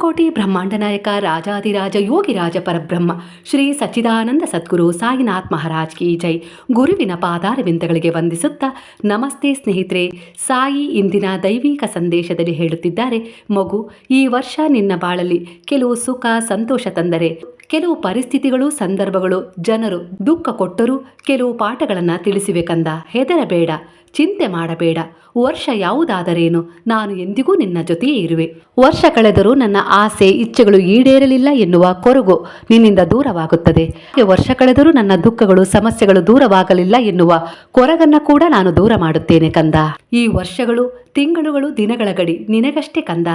ಅನಂತಕೋಟಿ ಬ್ರಹ್ಮಾಂಡ ನಾಯಕ ರಾಜಾದಿರಾಜ ಯೋಗಿರಾಜ ಪರಬ್ರಹ್ಮ, ಶ್ರೀ ಸಚ್ಚಿದಾನಂದ ಸದ್ಗುರು ಸಾಯಿನಾಥ್ ಮಹಾರಾಜ್ ಕಿ ಜೈ. ಗುರುವಿನ ಪಾದಾರವಿಂದಗಳಿಗೆ ವಂದಿಸುತ್ತಾ ನಮಸ್ತೆ ಸ್ನೇಹಿತರೆ. ಸಾಯಿ ಇಂದಿನ ದೈವಿಕ ಸಂದೇಶದಲ್ಲಿ ಹೇಳುತ್ತಿದ್ದಾರೆ, ಮಗು, ಈ ವರ್ಷ ನಿನ್ನ ಬಾಳಲ್ಲಿ ಕೆಲವು ಸುಖ, ಸಂತೋಷ ತಂದರೆ, ಕೆಲವು ಪರಿಸ್ಥಿತಿಗಳು, ಸಂದರ್ಭಗಳು, ಜನರು, ದುಃಖ ಕೊಟ್ಟರೂ, ಕೆಲವು ಪಾಠಗಳನ್ನು ತಿಳಿಸಿವೆ ಕಂದ. ಹೆದರಬೇಡ. ಚಿಂತೆ ಮಾಡಬೇಡ. ವರ್ಷ ಯಾವುದಾದರೇನು, ನಾನು ಎಂದಿಗೂ ನಿನ್ನ ಜೊತೆಯೇ ಇರುವೆ. ವರ್ಷ ಕಳೆದರೂ ನನ್ನ ಆಸೆ, ಇಚ್ಛೆಗಳು ಈಡೇರಲಿಲ್ಲ ಎನ್ನುವ ಕೊರಗು ನಿನ್ನಿಂದ ದೂರವಾಗುತ್ತದೆ. ವರ್ಷ ಕಳೆದರೂ ನನ್ನ ದುಃಖಗಳು, ಸಮಸ್ಯೆಗಳು ದೂರವಾಗಲಿಲ್ಲ ಎನ್ನುವ ಕೊರಗನ್ನ ಕೂಡ ನಾನು ದೂರ ಮಾಡುತ್ತೇನೆ ಕಂದ. ಈ ವರ್ಷಗಳು, ತಿಂಗಳುಗಳು, ದಿನಗಳ ಗಡಿ ನಿನಗಷ್ಟೇ ಕಂದ.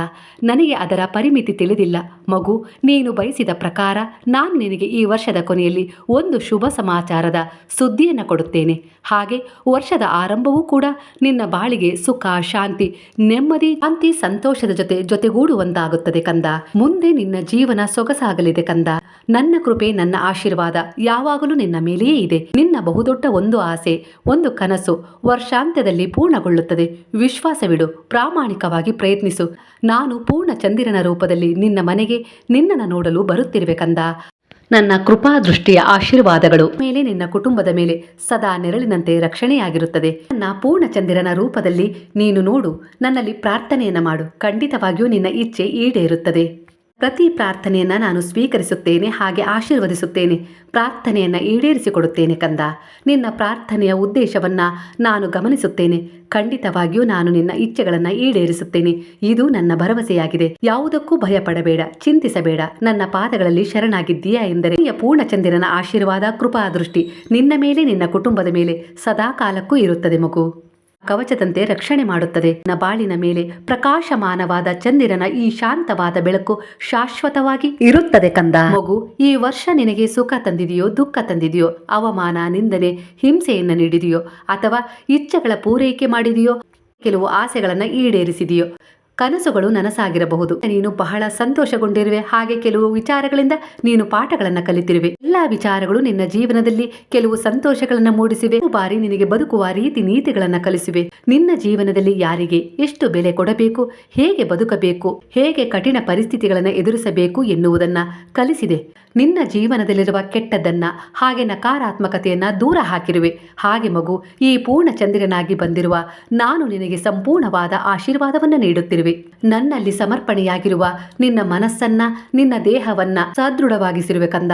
ನನಗೆ ಅದರ ಪರಿಮಿತಿ ತಿಳಿದಿಲ್ಲ. ಮಗು, ನೀನು ಬಯಸಿದ ಪ್ರಕಾರ ನಾನು ನಿನಗೆ ಈ ವರ್ಷದ ಕೊನೆಯಲ್ಲಿ ಒಂದು ಶುಭ ಸಮಾಚಾರದ ಸುದ್ದಿಯನ್ನು ಕೊಡುತ್ತೇನೆ. ಹಾಗೆ ವರ್ಷದ ಆರಂಭವೂ ಕೂಡ ನಿನ್ನ ಬಾಳಿಗೆ ಸುಖ, ಶಾಂತಿ, ನೆಮ್ಮದಿ, ಶಾಂತಿ, ಸಂತೋಷದ ಜೊತೆ ಜೊತೆಗೂಡುವಂತಾಗುತ್ತದೆ ಕಂದ. ಮುಂದೆ ನಿನ್ನ ಜೀವನ ಸೊಗಸಾಗಲಿದೆ ಕಂದ. ನನ್ನ ಕೃಪೆ, ನನ್ನ ಆಶೀರ್ವಾದ ಯಾವಾಗಲೂ ನಿನ್ನ ಮೇಲೆಯೇ ಇದೆ. ನಿನ್ನ ಬಹುದೊಡ್ಡ ಒಂದು ಆಸೆ, ಒಂದು ಕನಸು ವರ್ಷಾಂತ್ಯದಲ್ಲಿ ಪೂರ್ಣಗೊಳ್ಳುತ್ತದೆ. ವಿಶ್ವಾಸವಿಡು ಪ್ರಾಮಾಣಿಕವಾಗಿ ಪ್ರಯತ್ನಿಸು. ನಾನು ಪೂರ್ಣ ಚಂದಿರನ ರೂಪದಲ್ಲಿ ನಿನ್ನ ಮನೆಗೆ ನಿನ್ನನ್ನು ನೋಡಲು ಬರುತ್ತಿರುವೆ ಕಂದ. ನನ್ನ ಕೃಪಾ ದೃಷ್ಟಿಯ ಆಶೀರ್ವಾದಗಳು. ಮೇಲೆ ನಿನ್ನ ಕುಟುಂಬದ ಮೇಲೆ ಸದಾ ನೆರಳಿನಂತೆ ರಕ್ಷಣೆಯಾಗಿರುತ್ತದೆ. ನನ್ನ ಪೂರ್ಣಚಂದಿರನ ರೂಪದಲ್ಲಿ ನೀನು ನೋಡು, ನನ್ನಲ್ಲಿ ಪ್ರಾರ್ಥನೆಯನ್ನು ಮಾಡು. ಖಂಡಿತವಾಗಿಯೂ ನಿನ್ನ ಇಚ್ಛೆ ಈಡೇರುತ್ತದೆ. ಪ್ರತಿ ಪ್ರಾರ್ಥನೆಯನ್ನ ನಾನು ಸ್ವೀಕರಿಸುತ್ತೇನೆ, ಹಾಗೆ ಆಶೀರ್ವದಿಸುತ್ತೇನೆ, ಪ್ರಾರ್ಥನೆಯನ್ನ ಈಡೇರಿಸಿಕೊಡುತ್ತೇನೆ ಕಂದ. ನಿನ್ನ ಪ್ರಾರ್ಥನೆಯ ಉದ್ದೇಶವನ್ನ ನಾನು ಗಮನಿಸುತ್ತೇನೆ. ಖಂಡಿತವಾಗಿಯೂ ನಾನು ನಿನ್ನ ಇಚ್ಛೆಗಳನ್ನ ಈಡೇರಿಸುತ್ತೇನೆ. ಇದು ನನ್ನ ಭರವಸೆಯಾಗಿದೆ. ಯಾವುದಕ್ಕೂ ಭಯಪಡಬೇಡ, ಚಿಂತಿಸಬೇಡ. ನನ್ನ ಪಾದಗಳಲ್ಲಿ ಶರಣಾಗಿದ್ದೀಯಾ ಎಂದರೆ ಈ ಪೂರ್ಣಚಂದಿರನ ಆಶೀರ್ವಾದ ಕೃಪಾ ದೃಷ್ಟಿ ನಿನ್ನ ಮೇಲೆ, ನಿನ್ನ ಕುಟುಂಬದ ಮೇಲೆ ಸದಾ ಕಾಲಕ್ಕೂ ಇರುತ್ತದೆ ಮಗು. ಕವಚದಂತೆ ರಕ್ಷಣೆ ಮಾಡುತ್ತದೆ. ನಬಾಳಿನ ಬಾಳಿನ ಮೇಲೆ ಪ್ರಕಾಶಮಾನವಾದ ಚಂದಿರನ ಈ ಶಾಂತವಾದ ಬೆಳಕು ಶಾಶ್ವತವಾಗಿ ಇರುತ್ತದೆ ಕಂದ. ಮಗು, ಈ ವರ್ಷ ನಿನಗೆ ಸುಖ ತಂದಿದೆಯೋ, ದುಃಖ ತಂದಿದೆಯೋ, ಅವಮಾನ, ನಿಂದನೆ, ಹಿಂಸೆಯನ್ನು ನೀಡಿದೆಯೋ, ಅಥವಾ ಇಚ್ಛೆಗಳ ಪೂರೈಕೆ ಮಾಡಿದೆಯೋ, ಕೆಲವು ಆಸೆಗಳನ್ನು ಈಡೇರಿಸಿದೆಯೋ ಕನಸುಗಳು ನನಸಾಗಿರಬಹುದು. ನೀನು ಬಹಳ ಸಂತೋಷಗೊಂಡಿರುವೆ. ಹಾಗೆ ಕೆಲವು ವಿಚಾರಗಳಿಂದ ನೀನು ಪಾಠಗಳನ್ನು ಕಲಿತಿರುವೆ. ಎಲ್ಲಾ ವಿಚಾರಗಳು ನಿನ್ನ ಜೀವನದಲ್ಲಿ ಕೆಲವು ಸಂತೋಷಗಳನ್ನು ಮೂಡಿಸಿವೆ. ಬಾರಿ ನಿನಗೆ ಬದುಕುವ ರೀತಿ ನೀತಿಗಳನ್ನು ಕಲಿಸಿವೆ. ನಿನ್ನ ಜೀವನದಲ್ಲಿ ಯಾರಿಗೆ ಎಷ್ಟು ಬೆಲೆ ಕೊಡಬೇಕು, ಹೇಗೆ ಬದುಕಬೇಕು, ಹೇಗೆ ಕಠಿಣ ಪರಿಸ್ಥಿತಿಗಳನ್ನು ಎದುರಿಸಬೇಕು ಎನ್ನುವುದನ್ನ ಕಲಿಸಿದೆ. ನಿನ್ನ ಜೀವನದಲ್ಲಿರುವ ಕೆಟ್ಟದ್ದನ್ನ, ಹಾಗೆ ನಕಾರಾತ್ಮಕತೆಯನ್ನ ದೂರ ಹಾಕಿರುವೆ. ಹಾಗೆ ಮಗು, ಈ ಪೂರ್ಣ ಚಂದ್ರನಾಗಿ ಬಂದಿರುವ ನಾನು ನಿನಗೆ ಸಂಪೂರ್ಣವಾದ ಆಶೀರ್ವಾದವನ್ನು ನೀಡುತ್ತಿರುವೆ. ನನ್ನಲ್ಲಿ ಸಮರ್ಪಣೆಯಾಗಿರುವ ನಿನ್ನ ಮನಸ್ಸನ್ನ, ನಿನ್ನ ದೇಹವನ್ನ ಸದೃಢವಾಗಿಸಿರುವೆ ಕಂದ.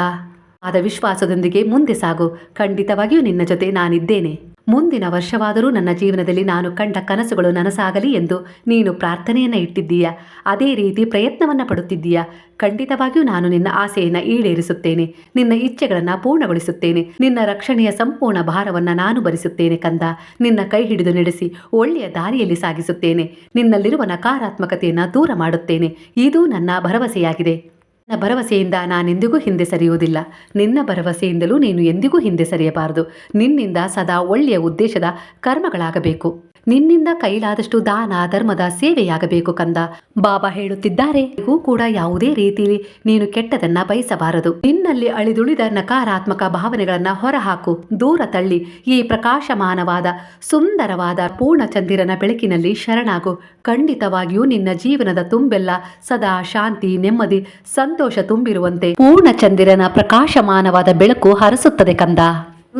ಆದ ವಿಶ್ವಾಸದೊಂದಿಗೆ ಮುಂದೆ ಸಾಗು. ಖಂಡಿತವಾಗಿಯೂ ನಿನ್ನ ಜೊತೆ ನಾನಿದ್ದೇನೆ. ಮುಂದಿನ ವರ್ಷವಾದರೂ ನನ್ನ ಜೀವನದಲ್ಲಿ ನಾನು ಕಂಡ ಕನಸುಗಳು ನನಸಾಗಲಿ ಎಂದು ನೀನು ಪ್ರಾರ್ಥನೆಯನ್ನು ಇಟ್ಟಿದ್ದೀಯ? ಅದೇ ರೀತಿ ಪ್ರಯತ್ನವನ್ನು ಪಡುತ್ತಿದ್ದೀಯ? ಖಂಡಿತವಾಗಿಯೂ ನಾನು ನಿನ್ನ ಆಸೆಯನ್ನು ಈಡೇರಿಸುತ್ತೇನೆ. ನಿನ್ನ ಇಚ್ಛೆಗಳನ್ನು ಪೂರ್ಣಗೊಳಿಸುತ್ತೇನೆ. ನಿನ್ನ ರಕ್ಷಣೆಯ ಸಂಪೂರ್ಣ ಭಾರವನ್ನು ನಾನು ಭರಿಸುತ್ತೇನೆ ಕಂದ. ನಿನ್ನ ಕೈ ಹಿಡಿದು ನಡೆಸಿ ಒಳ್ಳೆಯ ದಾರಿಯಲ್ಲಿ ಸಾಗಿಸುತ್ತೇನೆ. ನಿನ್ನಲ್ಲಿರುವ ನಕಾರಾತ್ಮಕತೆಯನ್ನು ದೂರ ಮಾಡುತ್ತೇನೆ. ಇದು ನನ್ನ ಭರವಸೆಯಾಗಿದೆ. ನನ್ನ ಭರವಸೆಯಿಂದ ನಾನೆಂದಿಗೂ ಹಿಂದೆ ಸರಿಯುವುದಿಲ್ಲ. ನಿನ್ನ ಭರವಸೆಯಿಂದಲೂ ನೀನು ಎಂದಿಗೂ ಹಿಂದೆ ಸರಿಯಬಾರದು. ನಿನ್ನಿಂದ ಸದಾ ಒಳ್ಳೆಯ ಉದ್ದೇಶದ ಕರ್ಮಗಳಾಗಬೇಕು. ನಿನ್ನಿಂದ ಕೈಲಾದಷ್ಟು ದಾನ, ಧರ್ಮದ ಸೇವೆಯಾಗಬೇಕು ಕಂದ. ಬಾಬಾ ಹೇಳುತ್ತಿದ್ದಾರೆ ಕೂಡ ಯಾವುದೇ ರೀತಿಯಲ್ಲಿ ನೀನು ಕೆಟ್ಟದನ್ನ ಬಯಸಬಾರದು. ನಿನ್ನಲ್ಲಿ ಅಳಿದುಳಿದ ನಕಾರಾತ್ಮಕ ಭಾವನೆಗಳನ್ನ ಹೊರಹಾಕು. ದೂರ ತಳ್ಳಿ. ಈ ಪ್ರಕಾಶಮಾನವಾದ, ಸುಂದರವಾದ ಪೂರ್ಣ ಪೂರ್ಣಚಂದಿರನ ಬೆಳಕಿನಲ್ಲಿ ಶರಣಾಗು. ಖಂಡಿತವಾಗಿಯೂ ನಿನ್ನ ಜೀವನದ ತುಂಬೆಲ್ಲ ಸದಾ ಶಾಂತಿ, ನೆಮ್ಮದಿ, ಸಂತೋಷ ತುಂಬಿರುವಂತೆ. ಪೂರ್ಣ ಪೂರ್ಣಚಂದಿರನ ಪ್ರಕಾಶಮಾನವಾದ ಬೆಳಕು ಹರಸುತ್ತದೆ ಕಂದ.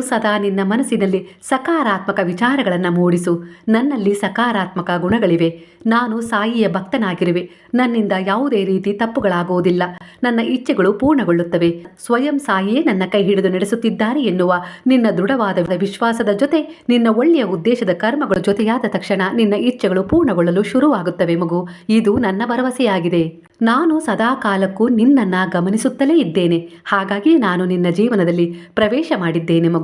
ಸದಾ ನಿನ್ನ ಮನಸ್ಸಿನಲ್ಲಿ ಸಕಾರಾತ್ಮಕ ವಿಚಾರಗಳನ್ನು ಮೂಡಿಸು. ನನ್ನಲ್ಲಿ ಸಕಾರಾತ್ಮಕ ಗುಣಗಳಿವೆ. ನಾನು ಸಾಯಿಯ ಭಕ್ತನಾಗಿರುವೆ. ನನ್ನಿಂದ ಯಾವುದೇ ರೀತಿ ತಪ್ಪುಗಳಾಗುವುದಿಲ್ಲ. ನನ್ನ ಇಚ್ಛೆಗಳು ಪೂರ್ಣಗೊಳ್ಳುತ್ತವೆ. ಸ್ವಯಂ ಸಾಯಿಯೇ ನನ್ನ ಕೈ ಹಿಡಿದು ನಡೆಸುತ್ತಿದ್ದಾರೆ ಎನ್ನುವ ನಿನ್ನ ದೃಢವಾದ ವಿಶ್ವಾಸದ ಜೊತೆ, ನಿನ್ನ ಒಳ್ಳೆಯ ಉದ್ದೇಶದ ಕರ್ಮಗಳ ಜೊತೆಯಾದ ತಕ್ಷಣ ನಿನ್ನ ಇಚ್ಛೆಗಳು ಪೂರ್ಣಗೊಳ್ಳಲು ಶುರುವಾಗುತ್ತವೆ ಮಗು. ಇದು ನನ್ನ ಭರವಸೆಯಾಗಿದೆ. ನಾನು ಸದಾ ಕಾಲಕ್ಕೂ ನಿನ್ನನ್ನ ಗಮನಿಸುತ್ತಲೇ ಇದ್ದೇನೆ. ಹಾಗಾಗಿ ನಾನು ನಿನ್ನ ಜೀವನದಲ್ಲಿ ಪ್ರವೇಶ ಮಾಡಿದ್ದೇನೆ ಮಗು.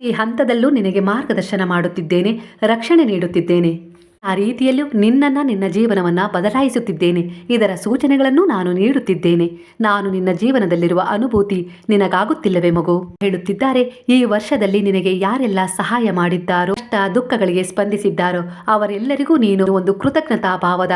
ಈ ಹಂತದಲ್ಲೂ ನಿನಗೆ ಮಾರ್ಗದರ್ಶನ ಮಾಡುತ್ತಿದ್ದೇನೆ, ರಕ್ಷಣೆ ನೀಡುತ್ತಿದ್ದೇನೆ. ಆ ರೀತಿಯಲ್ಲೂ ನಿನ್ನನ್ನು ನಿನ್ನ ಜೀವನವನ್ನ ಬದಲಾಯಿಸುತ್ತಿದ್ದೇನೆ. ಇದರ ಸೂಚನೆಗಳನ್ನು ನಾನು ನೀಡುತ್ತಿದ್ದೇನೆ. ನಾನು ನಿನ್ನ ಜೀವನದಲ್ಲಿರುವ ಅನುಭೂತಿ ನಿನಗಾಗುತ್ತಿಲ್ಲವೇ ಮಗು. ಹೇಳುತ್ತಿದ್ದಾರೆ, ಈ ವರ್ಷದಲ್ಲಿ ನಿನಗೆ ಯಾರೆಲ್ಲ ಸಹಾಯ ಮಾಡಿದ್ದಾರೋ ಕಷ್ಟ ದುಃಖಗಳಿಗೆ ಸ್ಪಂದಿಸಿದ್ದಾರೋ ಅವರೆಲ್ಲರಿಗೂ ನೀನು ಒಂದು ಕೃತಜ್ಞತಾ ಭಾವದ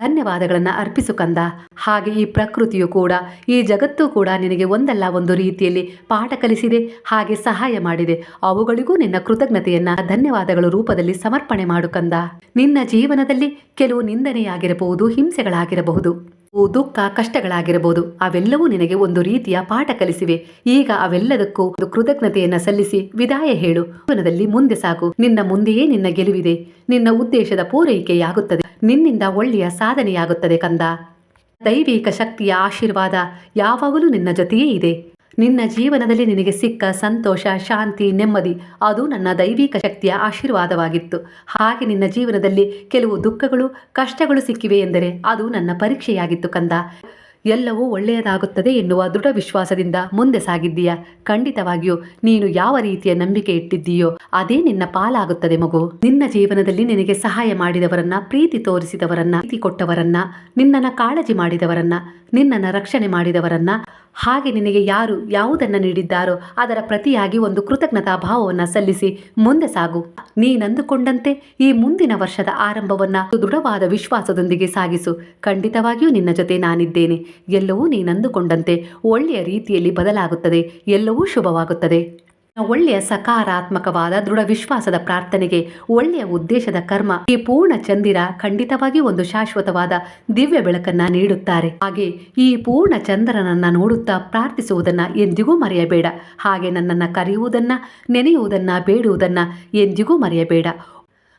ಧನ್ಯವಾದಗಳನ್ನು ಅರ್ಪಿಸು ಕಂದ. ಹಾಗೆ ಈ ಪ್ರಕೃತಿಯು ಕೂಡ, ಈ ಜಗತ್ತು ಕೂಡ ನಿನಗೆ ಒಂದಲ್ಲ ಒಂದು ರೀತಿಯಲ್ಲಿ ಪಾಠ ಕಲಿಸಿದೆ, ಹಾಗೆ ಸಹಾಯ ಮಾಡಿದೆ. ಅವುಗಳಿಗೂ ನಿನ್ನ ಕೃತಜ್ಞತೆಯನ್ನ ಧನ್ಯವಾದಗಳ ರೂಪದಲ್ಲಿ ಸಮರ್ಪಣೆ ಮಾಡು ಕಂದ. ನಿನ್ನ ಜೀವನದಲ್ಲಿ ಕೆಲವು ನಿಂದನೆಯಾಗಿರಬಹುದು, ಹಿಂಸೆಗಳಾಗಿರಬಹುದು. ದುಃಖ, ಕಷ್ಟಗಳಾಗಿರಬಹುದು. ಅವೆಲ್ಲವೂ ನಿನಗೆ ಒಂದು ರೀತಿಯ ಪಾಠ ಕಲಿಸಿವೆ. ಈಗ ಅವೆಲ್ಲದಕ್ಕೂ ಒಂದು ಕೃತಜ್ಞತೆಯನ್ನ ಸಲ್ಲಿಸಿ ವಿದಾಯ ಹೇಳು. ಜೀವನದಲ್ಲಿ ಮುಂದೆ ಸಾಕು ನಿನ್ನ ಮುಂದೆಯೇ ನಿನ್ನ ಗೆಲುವಿದೆ. ನಿನ್ನ ಉದ್ದೇಶದ ಪೂರೈಕೆಯಾಗುತ್ತದೆ. ನಿನ್ನಿಂದ ಒಳ್ಳೆಯ ಸಾಧನೆಯಾಗುತ್ತದೆ ಕಂದ. ದೈವಿಕ ಶಕ್ತಿಯ ಆಶೀರ್ವಾದ ಯಾವಾಗಲೂ ನಿನ್ನ ಜೊತೆಯೇ ಇದೆ. ನಿನ್ನ ಜೀವನದಲ್ಲಿ ನಿನಗೆ ಸಿಕ್ಕ ಸಂತೋಷ, ಶಾಂತಿ, ನೆಮ್ಮದಿ, ಅದು ನನ್ನ ದೈವಿಕ ಶಕ್ತಿಯ ಆಶೀರ್ವಾದವಾಗಿತ್ತು. ಹಾಗೆ ನಿನ್ನ ಜೀವನದಲ್ಲಿ ಕೆಲವು ದುಃಖಗಳು, ಕಷ್ಟಗಳು ಸಿಕ್ಕಿವೆ ಎಂದರೆ ಅದು ನನ್ನ ಪರೀಕ್ಷೆಯಾಗಿತ್ತು ಕಂದ. ಎಲ್ಲವೂ ಒಳ್ಳೆಯದಾಗುತ್ತದೆ ಎನ್ನುವ ದೃಢ ವಿಶ್ವಾಸದಿಂದ ಮುಂದೆ ಸಾಗಿದ್ದೀಯ. ಖಂಡಿತವಾಗಿಯೂ ನೀನು ಯಾವ ರೀತಿಯ ನಂಬಿಕೆ ಇಟ್ಟಿದ್ದೀಯೋ ಅದೇ ನಿನ್ನ ಪಾಲಾಗುತ್ತದೆ ಮಗು. ನಿನ್ನ ಜೀವನದಲ್ಲಿ ನಿನಗೆ ಸಹಾಯ ಮಾಡಿದವರನ್ನ, ಪ್ರೀತಿ ತೋರಿಸಿದವರನ್ನ, ಪ್ರೀತಿ ಕೊಟ್ಟವರನ್ನ, ನಿನ್ನನ್ನು ಕಾಳಜಿ ಮಾಡಿದವರನ್ನ, ನಿನ್ನನ್ನು ರಕ್ಷಣೆ ಮಾಡಿದವರನ್ನ ಹಾಗೆ ನಿನಗೆ ಯಾರು ಯಾವುದನ್ನು ನೀಡಿದ್ದಾರೋ ಅದರ ಪ್ರತಿಯಾಗಿ ಒಂದು ಕೃತಜ್ಞತಾ ಭಾವವನ್ನು ಸಲ್ಲಿಸಿ ಮುಂದೆ ಸಾಗು. ನೀನಂದುಕೊಂಡಂತೆ ಈ ಮುಂದಿನ ವರ್ಷದ ಆರಂಭವನ್ನ ದೃಢವಾದ ವಿಶ್ವಾಸದೊಂದಿಗೆ ಸಾಗಿಸು. ಖಂಡಿತವಾಗಿಯೂ ನಿನ್ನ ಜೊತೆ ನಾನಿದ್ದೇನೆ. ಎಲ್ಲವೂ ನೀನಂದುಕೊಂಡಂತೆ ಒಳ್ಳೆಯ ರೀತಿಯಲ್ಲಿ ಬದಲಾಗುತ್ತದೆ. ಎಲ್ಲವೂ ಶುಭವಾಗುತ್ತದೆ. ಒಳ್ಳೆಯ ಸಕಾರಾತ್ಮಕವಾದ ದೃಢ ವಿಶ್ವಾಸದ ಪ್ರಾರ್ಥನೆಗೆ ಒಳ್ಳೆಯ ಉದ್ದೇಶದ ಕರ್ಮ. ಈ ಪೂರ್ಣ ಚಂದಿರ ಖಂಡಿತವಾಗಿ ಒಂದು ಶಾಶ್ವತವಾದ ದಿವ್ಯ ಬೆಳಕನ್ನ ನೀಡುತ್ತಾರೆ. ಹಾಗೆ ಈ ಪೂರ್ಣ ಚಂದ್ರನನ್ನ ನೋಡುತ್ತಾ ಪ್ರಾರ್ಥಿಸುವುದನ್ನ ಎಂದಿಗೂ ಮರೆಯಬೇಡ. ಹಾಗೆ ನನ್ನನ್ನ ಕರೆಯುವುದನ್ನ, ನೆನೆಯುವುದನ್ನ, ಬೇಡುವುದನ್ನ ಎಂದಿಗೂ ಮರೆಯಬೇಡ.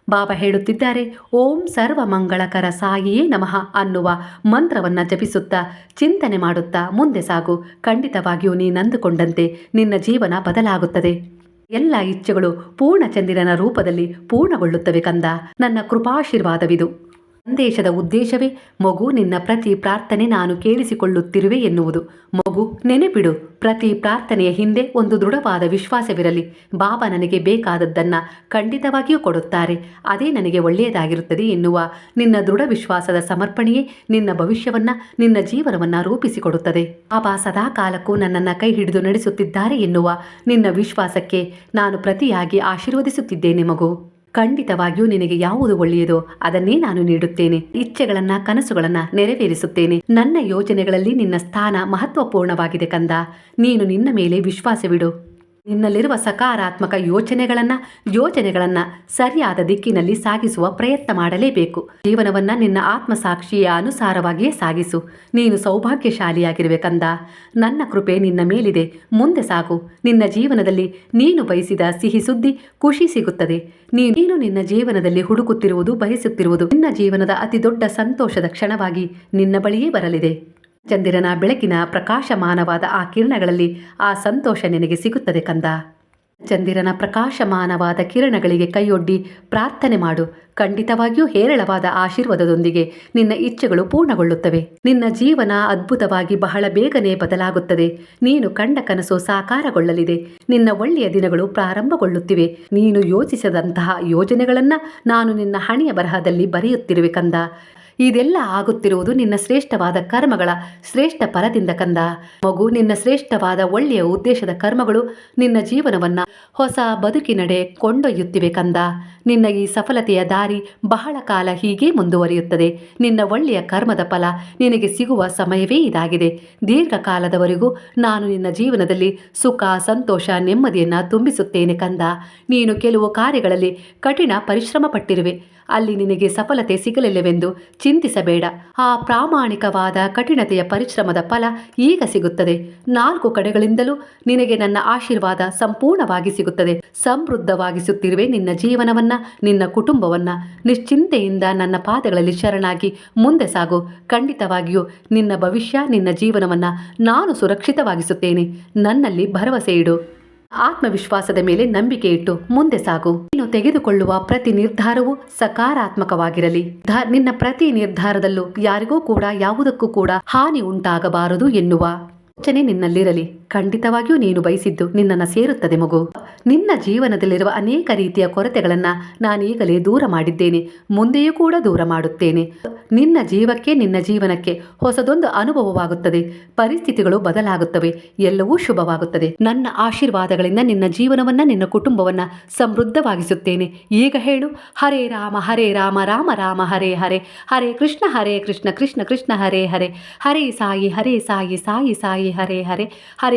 ಬಾಬಾ ಹೇಳುತ್ತಿದ್ದಾರೆ, ಓಂ ಸರ್ವ ಮಂಗಳಕರ ಸಾಯಿಯೇ ನಮಃ ಅನ್ನುವ ಮಂತ್ರವನ್ನು ಜಪಿಸುತ್ತಾ, ಚಿಂತನೆ ಮಾಡುತ್ತಾ ಮುಂದೆ ಸಾಗು. ಖಂಡಿತವಾಗಿಯೂ ನೀನಂದುಕೊಂಡಂತೆ ನಿನ್ನ ಜೀವನ ಬದಲಾಗುತ್ತದೆ. ಎಲ್ಲ ಇಚ್ಛೆಗಳು ಪೂರ್ಣಚಂದಿರನ ರೂಪದಲ್ಲಿ ಪೂರ್ಣಗೊಳ್ಳುತ್ತವೆ ಕಂದ. ನನ್ನ ಕೃಪಾಶೀರ್ವಾದವಿದು. ಸಂದೇಶದ ಉದ್ದೇಶವೇ ಮಗು ನಿನ್ನ ಪ್ರತಿ ಪ್ರಾರ್ಥನೆ ನಾನು ಕೇಳಿಸಿಕೊಳ್ಳುತ್ತಿರುವೆ ಎನ್ನುವುದು. ಮಗು, ನೆನೆಪಿಡು, ಪ್ರತಿ ಪ್ರಾರ್ಥನೆಯ ಹಿಂದೆ ಒಂದು ದೃಢವಾದ ವಿಶ್ವಾಸವಿರಲಿ. ಬಾಬಾ ನನಗೆ ಬೇಕಾದದ್ದನ್ನ ಖಂಡಿತವಾಗಿಯೂ ಕೊಡುತ್ತಾರೆ. ಅದೇ ನನಗೆ ಒಳ್ಳೆಯದಾಗಿರುತ್ತದೆ ಎನ್ನುವ ನಿನ್ನ ದೃಢ ವಿಶ್ವಾಸದ ಸಮರ್ಪಣೆಯೇ ನಿನ್ನ ಭವಿಷ್ಯವನ್ನ, ನಿನ್ನ ಜೀವನವನ್ನ ರೂಪಿಸಿಕೊಡುತ್ತದೆ. ಬಾಬಾ ಸದಾ ಕಾಲಕ್ಕೂ ನನ್ನನ್ನು ಕೈ ಹಿಡಿದು ನಡೆಸುತ್ತಿದ್ದಾರೆ ಎನ್ನುವ ನಿನ್ನ ವಿಶ್ವಾಸಕ್ಕೆ ನಾನು ಪ್ರತಿಯಾಗಿ ಆಶೀರ್ವದಿಸುತ್ತಿದ್ದೇನೆ ಮಗು. ಖಂಡಿತವಾಗಿಯೂ ನಿನಗೆ ಯಾವುದು ಒಳ್ಳೆಯದೋ ಅದನ್ನೇ ನಾನು ನೀಡುತ್ತೇನೆ. ಇಚ್ಛೆಗಳನ್ನ, ಕನಸುಗಳನ್ನ ನೆರವೇರಿಸುತ್ತೇನೆ. ನನ್ನ ಯೋಜನೆಗಳಲ್ಲಿ ನಿನ್ನ ಸ್ಥಾನ ಮಹತ್ವಪೂರ್ಣವಾಗಿದೆ ಕಂದ. ನೀನು ನಿನ್ನ ಮೇಲೆ ವಿಶ್ವಾಸವಿಡು. ನಿನ್ನಲ್ಲಿರುವ ಸಕಾರಾತ್ಮಕ ಯೋಚನೆಗಳನ್ನ ಯೋಚನೆಗಳನ್ನು ಸರಿಯಾದ ದಿಕ್ಕಿನಲ್ಲಿ ಸಾಗಿಸುವ ಪ್ರಯತ್ನ ಮಾಡಲೇಬೇಕು. ಜೀವನವನ್ನ ನಿನ್ನ ಆತ್ಮಸಾಕ್ಷಿಯ ಅನುಸಾರವಾಗಿಯೇ ಸಾಗಿಸು. ನೀನು ಸೌಭಾಗ್ಯಶಾಲಿಯಾಗಿರಬೇಕಂದ ನನ್ನ ಕೃಪೆ ನಿನ್ನ ಮೇಲಿದೆ. ಮುಂದೆ ಸಾಗು. ನಿನ್ನ ಜೀವನದಲ್ಲಿ ನೀನು ಬಯಸಿದ ಸಿಹಿ ಸುದ್ದಿ ಖುಷಿ ಸಿಗುತ್ತದೆ. ನೀನು ನಿನ್ನ ಜೀವನದಲ್ಲಿ ಹುಡುಕುತ್ತಿರುವುದು, ಬಯಸುತ್ತಿರುವುದು ನಿನ್ನ ಜೀವನದ ಅತಿ ದೊಡ್ಡ ಸಂತೋಷದ ಕ್ಷಣವಾಗಿ ನಿನ್ನ ಬಳಿಯೇ ಬರಲಿದೆ. ಚಂದಿರನ ಬೆಳಕಿನ ಪ್ರಕಾಶಮಾನವಾದ ಆ ಕಿರಣಗಳಲ್ಲಿ ಆ ಸಂತೋಷ ನಿನಗೆ ಸಿಗುತ್ತದೆ ಕಂದ. ಚಂದಿರನ ಪ್ರಕಾಶಮಾನವಾದ ಕಿರಣಗಳಿಗೆ ಕೈಯೊಡ್ಡಿ ಪ್ರಾರ್ಥನೆ ಮಾಡು. ಖಂಡಿತವಾಗಿಯೂ ಹೇರಳವಾದ ಆಶೀರ್ವಾದದೊಂದಿಗೆ ನಿನ್ನ ಇಚ್ಛೆಗಳು ಪೂರ್ಣಗೊಳ್ಳುತ್ತವೆ. ನಿನ್ನ ಜೀವನ ಅದ್ಭುತವಾಗಿ ಬಹಳ ಬೇಗನೆ ಬದಲಾಗುತ್ತದೆ. ನೀನು ಕಂಡ ಕನಸು ಸಾಕಾರಗೊಳ್ಳಲಿದೆ. ನಿನ್ನ ಒಳ್ಳೆಯ ದಿನಗಳು ಪ್ರಾರಂಭಗೊಳ್ಳುತ್ತಿವೆ. ನೀನು ಯೋಚಿಸದಂತಹ ಯೋಜನೆಗಳನ್ನು ನಾನು ನಿನ್ನ ಹಣೆಯ ಬರಹದಲ್ಲಿ ಬರೆಯುತ್ತಿರುವೆ ಕಂದ. ಇದೆಲ್ಲ ಆಗುತ್ತಿರುವುದು ನಿನ್ನ ಶ್ರೇಷ್ಠವಾದ ಕರ್ಮಗಳ ಶ್ರೇಷ್ಠ ಫಲದಿಂದ ಕಂದ. ಮಗು, ನಿನ್ನ ಶ್ರೇಷ್ಠವಾದ ಒಳ್ಳೆಯ ಉದ್ದೇಶದ ಕರ್ಮಗಳು ನಿನ್ನ ಜೀವನವನ್ನ ಹೊಸ ಬದುಕಿನಡೆ ಕೊಂಡೊಯ್ಯುತ್ತಿವೆ ಕಂದ. ನಿನ್ನ ಈ ಸಫಲತೆಯ ದಾರಿ ಬಹಳ ಕಾಲ ಹೀಗೆ ಮುಂದುವರಿಯುತ್ತದೆ. ನಿನ್ನ ಒಳ್ಳೆಯ ಕರ್ಮದ ಫಲ ನಿನಗೆ ಸಿಗುವ ಸಮಯವೇ ಇದಾಗಿದೆ. ದೀರ್ಘಕಾಲದವರೆಗೂ ನಾನು ನಿನ್ನ ಜೀವನದಲ್ಲಿ ಸುಖ, ಸಂತೋಷ, ನೆಮ್ಮದಿಯನ್ನ ತುಂಬಿಸುತ್ತೇನೆ ಕಂದ. ನೀನು ಕೆಲವು ಕಾರ್ಯಗಳಲ್ಲಿ ಕಠಿಣ ಪರಿಶ್ರಮ ಪಟ್ಟಿರುವೆ. ಅಲ್ಲಿ ನಿನಗೆ ಸಫಲತೆ ಸಿಗಲಿಲ್ಲವೆಂದು ಚಿಂತಿಸಬೇಡ. ಆ ಪ್ರಾಮಾಣಿಕವಾದ ಕಠಿಣತೆಯ ಪರಿಶ್ರಮದ ಫಲ ಈಗ ಸಿಗುತ್ತದೆ. ನಾಲ್ಕು ಕಡೆಗಳಿಂದಲೂ ನಿನಗೆ ನನ್ನ ಆಶೀರ್ವಾದ ಸಂಪೂರ್ಣವಾಗಿ ಸಿಗುತ್ತದೆ. ಸಮೃದ್ಧವಾಗಿಸುತ್ತಿರುವೆ ನಿನ್ನ ಜೀವನವನ್ನ, ನಿನ್ನ ಕುಟುಂಬವನ್ನ. ನಿಶ್ಚಿಂತೆಯಿಂದ ನನ್ನ ಪಾದಗಳಲ್ಲಿ ಶರಣಾಗಿ ಮುಂದೆ ಸಾಗು. ಖಂಡಿತವಾಗಿಯೂ ನಿನ್ನ ಭವಿಷ್ಯ, ನಿನ್ನ ಜೀವನವನ್ನ ನಾನು ಸುರಕ್ಷಿತವಾಗಿಸುತ್ತೇನೆ. ನನ್ನಲ್ಲಿ ಭರವಸೆ ಇಡು. ಆತ್ಮವಿಶ್ವಾಸದ ಮೇಲೆ ನಂಬಿಕೆ ಇಟ್ಟು ಮುಂದೆ ಸಾಗು. ನೀನು ತೆಗೆದುಕೊಳ್ಳುವ ಪ್ರತಿ ನಿರ್ಧಾರವೂ ಸಕಾರಾತ್ಮಕವಾಗಿರಲಿ. ನಿನ್ನ ಪ್ರತಿ ನಿರ್ಧಾರದಲ್ಲೂ ಯಾರಿಗೂ ಕೂಡ ಯಾವುದಕ್ಕೂ ಕೂಡ ಹಾನಿ ಉಂಟಾಗಬಾರದು ಎನ್ನುವ ಯೋಚನೆ ನಿನ್ನಲ್ಲಿರಲಿ. ಖಂಡಿತವಾಗಿಯೂ ನೀನು ಬಯಸಿದ್ದು ನಿನ್ನನ್ನು ಸೇರುತ್ತದೆ ಮಗು. ನಿನ್ನ ಜೀವನದಲ್ಲಿರುವ ಅನೇಕ ರೀತಿಯ ಕೊರತೆಗಳನ್ನು ನಾನೀಗಲೇ ದೂರ ಮಾಡಿದ್ದೇನೆ, ಮುಂದೆಯೂ ಕೂಡ ದೂರ ಮಾಡುತ್ತೇನೆ. ನಿನ್ನ ಜೀವಕ್ಕೆ, ನಿನ್ನ ಜೀವನಕ್ಕೆ ಹೊಸದೊಂದು ಅನುಭವವಾಗುತ್ತದೆ. ಪರಿಸ್ಥಿತಿಗಳು ಬದಲಾಗುತ್ತವೆ, ಎಲ್ಲವೂ ಶುಭವಾಗುತ್ತದೆ. ನನ್ನ ಆಶೀರ್ವಾದಗಳಿಂದ ನಿನ್ನ ಜೀವನವನ್ನ, ನಿನ್ನ ಕುಟುಂಬವನ್ನ ಸಮೃದ್ಧವಾಗಿಸುತ್ತೇನೆ. ಈಗ ಹೇಳು, ಹರೇ ರಾಮ ಹರೇ ರಾಮ ರಾಮ ರಾಮ, ಹರೇ ಹರೇ ಹರೇ ಕೃಷ್ಣ ಹರೇ ಕೃಷ್ಣ ಕೃಷ್ಣ ಕೃಷ್ಣ, ಹರೇ ಹರೇ ಹರೇ ಸಾಯಿ ಹರೇ ಸಾಯಿ ಸಾಯಿ ಸಾಯಿ, ಹರೇ ಹರೇ